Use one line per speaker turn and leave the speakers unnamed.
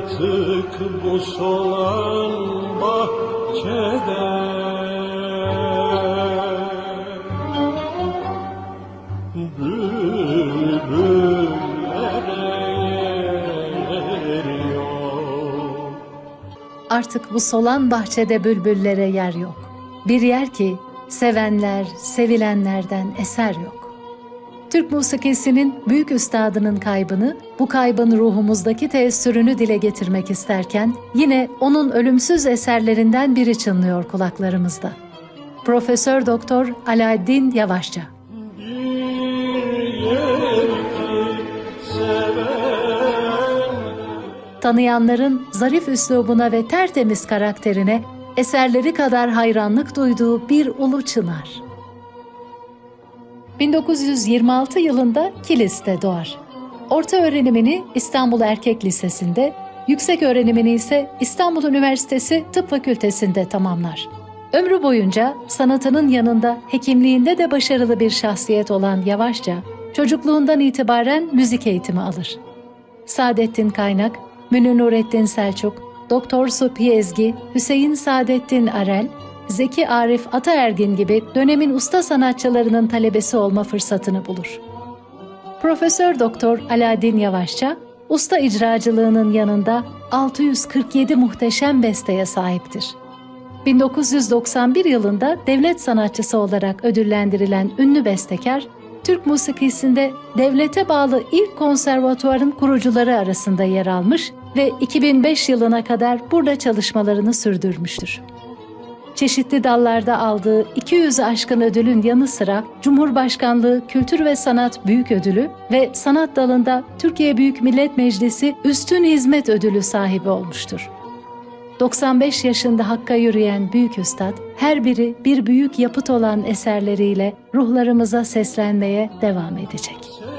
Artık bu solan bahçeden
Artık bu solan bahçede bülbüllere yer yok. Bir yer ki sevenler, sevilenlerden eser yok. Türk musikisinin büyük üstadının kaybını, bu kaybın ruhumuzdaki teessürünü dile getirmek isterken yine onun ölümsüz eserlerinden biri çınlıyor kulaklarımızda. Profesör Doktor Alaaddin Yavaşça.
Bir
tanıyanların zarif üslubuna ve tertemiz karakterine eserleri kadar hayranlık duyduğu bir ulu çınar. 1926 yılında Kilis'te doğar. Orta öğrenimini İstanbul Erkek Lisesi'nde, yüksek öğrenimini ise İstanbul Üniversitesi Tıp Fakültesi'nde tamamlar. Ömrü boyunca sanatının yanında hekimliğinde de başarılı bir şahsiyet olan Yavaşça, çocukluğundan itibaren müzik eğitimi alır. Saadettin Kaynak, Münir Nurettin Selçuk, Doktor Supi Ezgi, Hüseyin Saadettin Arel, Zeki Arif Ataergin gibi dönemin usta sanatçılarının talebesi olma fırsatını bulur. Profesör Doktor Alaaddin Yavaşça, usta icracılığının yanında 647 muhteşem besteye sahiptir. 1991 yılında devlet sanatçısı olarak ödüllendirilen ünlü bestekar, Türk musikisinde devlete bağlı ilk konservatuarın kurucuları arasında yer almış ve 2005 yılına kadar burada çalışmalarını sürdürmüştür. Çeşitli dallarda aldığı 200 aşkın ödülün yanı sıra Cumhurbaşkanlığı Kültür ve Sanat Büyük Ödülü ve sanat dalında Türkiye Büyük Millet Meclisi Üstün Hizmet Ödülü sahibi olmuştur. 95 yaşında Hakk'a yürüyen büyük üstad, her biri bir büyük yapıt olan eserleriyle ruhlarımıza seslenmeye devam edecek.